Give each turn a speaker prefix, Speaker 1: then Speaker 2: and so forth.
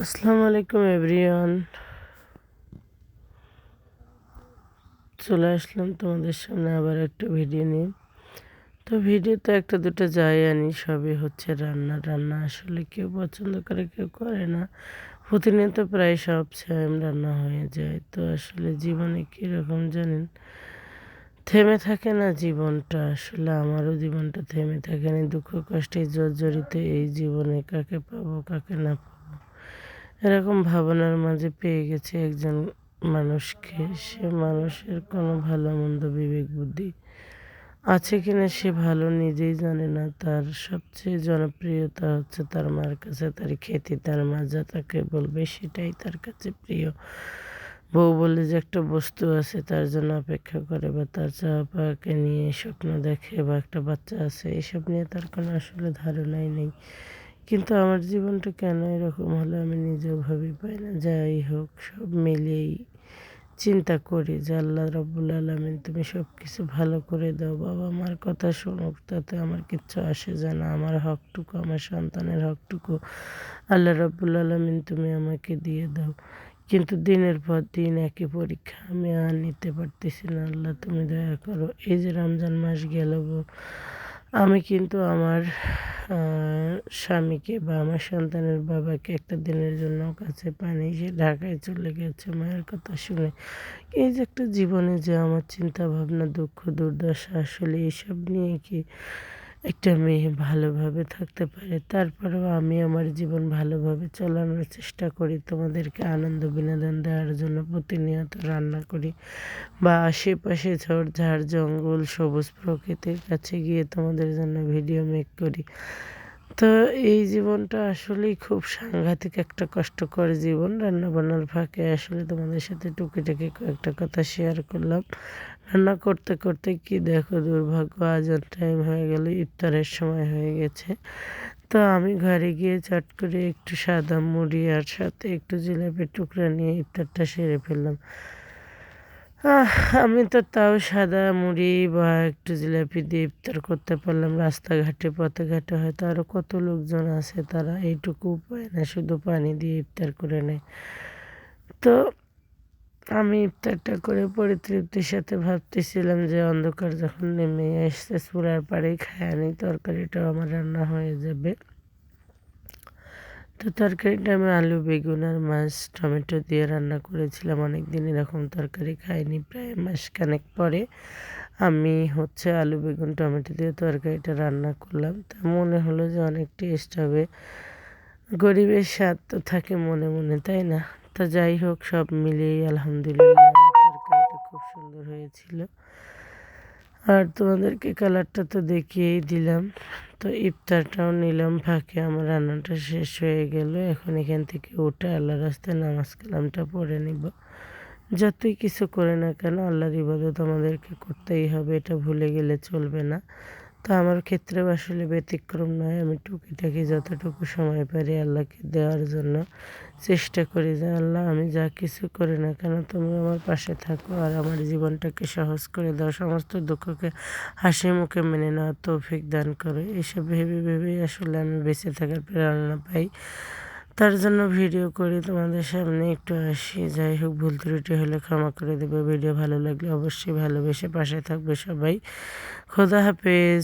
Speaker 1: আসসালামু আলাইকুম, এভরিওয়ান। চলে আসলাম তোমাদের সামনে আবার একটা ভিডিও নিয়ে। তো ভিডিও তো একটা দুটো যাই আনি, সবই হচ্ছে রান্না রান্না আসলে কেউ পছন্দ করে, কেউ করে না। প্রতিনিয়ত প্রায় সব সেম রান্না হয়ে যায়। তো আসলে জীবনে কীরকম জানেন? থেমে থাকে না জীবনটা। আসলে আমারও জীবনটা থেমে থাকে না। দুঃখ কষ্টে জর্জরিত এই জীবনে কাকে পাবো, কাকে না পাবো। এরকম ভাবনার মাঝে পেয়ে গেছে একজন মানুষকে। সে মানুষের কোনো ভালো মন্দ বিবেক বুদ্ধি আছে কিনা সে ভালো নিজেই জানে না। তার সবচেয়ে জনপ্রিয়তা হচ্ছে তার মার কাছে তার খ্যাতি তার মা যা তাকে বলবে সেটাই তার কাছে প্রিয়। বউ বলে যে একটা বস্তু আছে তার জন্য অপেক্ষা করে বা তার পাওয়াকে নিয়ে স্বপ্ন দেখে বা একটা বাচ্চা আছে, এসব নিয়ে তার কোনো আসলে ধারণাই নেই। কিন্তু আমার জীবনটা কেন এরকম হলো আমি নিজেও ভাবি পাই না। যাই হোক, সব মিলিয়েই চিন্তা করি যে আল্লাহ রব্বুল আলমিন তুমি সব কিছু ভালো করে দাও। বাবা আমার কথা শুনুক, তাতে আমার কিচ্ছু আসে যায় না। আমার হকটুকু, আমার সন্তানের হকটুকু আল্লাহ রব্বুল আলমিন তুমি আমাকে দিয়ে দাও। কিন্তু দিনের পর দিন একই পরীক্ষা আমি আর নিতে পারতেছি না। আল্লাহ তুমি দয়া করো। এই যে রমজান মাস গেল আমি কিন্তু আমার স্বামীকে বা আমার সন্তানের বাবাকে একটা দিনের জন্য কাছে পানি সে ঢাকায় চলে গেছে মায়ের কথা শুনে। এই যে একটা জীবনে যে আমার চিন্তা ভাবনা দুঃখ, দুর্দশা, আসলে এইসব নিয়ে কি একটা মেয়ে ভালোভাবে থাকতে পারে, তারপরেও আমি আমার জীবন ভালোভাবে চালানোর চেষ্টা করি, তোমাদেরকে আনন্দ বিনোদন দেওয়ার জন্য প্রতিনিয়ত রান্না করি বা আশেপাশে ঝড় ঝাড় জঙ্গল সবুজ প্রকৃতির কাছে গিয়ে তোমাদের জন্য ভিডিও মেক করি। তো এই জীবনটা আসলেই খুব সাংঘাতিক একটা কষ্টকর জীবন, রান্নাবান্নার ফাঁকে আসলে তোমাদের সাথে টুকিটাকি কয়েকটা কথা শেয়ার করলাম। রান্না করতে করতে কি দেখো দুর্ভাগ্য আজান টাইম হয়ে গেল, ইফতারের সময় হয়ে গেছে। তো আমি ঘরে গিয়ে চট করে একটু সাদা মুড়ি আর সাথে একটু জিলাপির টুকরা নিয়ে ইফতারটা সেরে ফেললাম। আমি তো তাও সাদা মুড়ি বা একটু জিলাপি দিয়ে ইফতার করতে পারলাম। রাস্তাঘাটে পথে ঘাটে হয়তো আরও কত লোকজন আছে, তারা এইটুকু উপায় না, শুধু পানি দিয়ে ইফতার করে নেয়। তো আমি ইফতারটা করে পরিতৃপ্তির সাথে ভাবতেছিলাম যে অন্ধকার যখন নেমে আসছে, চুলার পাড়েই খায় আনি তরকারিটাও আমার রান্না হয়ে যাবে। তো তরকারিটা আমি আলু, বেগুন আর মাছ, টমেটো দিয়ে রান্না করেছিলাম। অনেক দিন এরকম তরকারি খাইনি, প্রায় মাসখানেক পরে আমি হচ্ছে আলু, বেগুন, টমেটো দিয়ে তরকারিটা রান্না করলাম। তা মনে হলো যে অনেক টেস্ট হবে। গরিবের স্বাদ তো থাকে মনে মনে, তাই না? তো যাই হোক, সব মিলিয়েই আলহামদুলিল্লাহ খুব সুন্দর হয়েছিল। আর তোমাদেরকে কালারটা তো দেখিয়েই দিলাম। তো ইফতারটাও নিলাম, ফাঁকে আমার রান্নাটা শেষ হয়ে গেল। এখন এখান থেকে উঠে আল্লাহ রাস্তায় নামাজ কালামটা পড়ে নিব। যতই কিছু করে না কেন আল্লাহর ইবাদত আমাদেরকে করতেই হবে, এটা ভুলে গেলে চলবে না। তো আমার ক্ষেত্রেও আসলে ব্যতিক্রম নয়। আমি টুকিটাকি যতটুকু সময় পারি আল্লাহকে দেওয়ার জন্য চেষ্টা করি যে, আল্লাহ, আমি যা কিছু করি না কেন তুমি আমার পাশে থাকো আর আমার জীবনটাকে সহজ করে দাও। সমস্ত দুঃখকে হাসি মুখে মেনে নেওয়ার তৌফিক দান করো। এইসব ভেবে ভেবেই আসলে আমি বেঁচে থাকার প্রেরণা পাই। তার জন্য ভিডিও করি তোমাদের সামনে একটু আসি। যাই হোক, ভুল ত্রুটি হলে ক্ষমা করে দেবে। ভিডিও ভালো লাগলে অবশ্যই ভালোবেসে পাশে থাকবে সবাই। খোদা হাফেজ।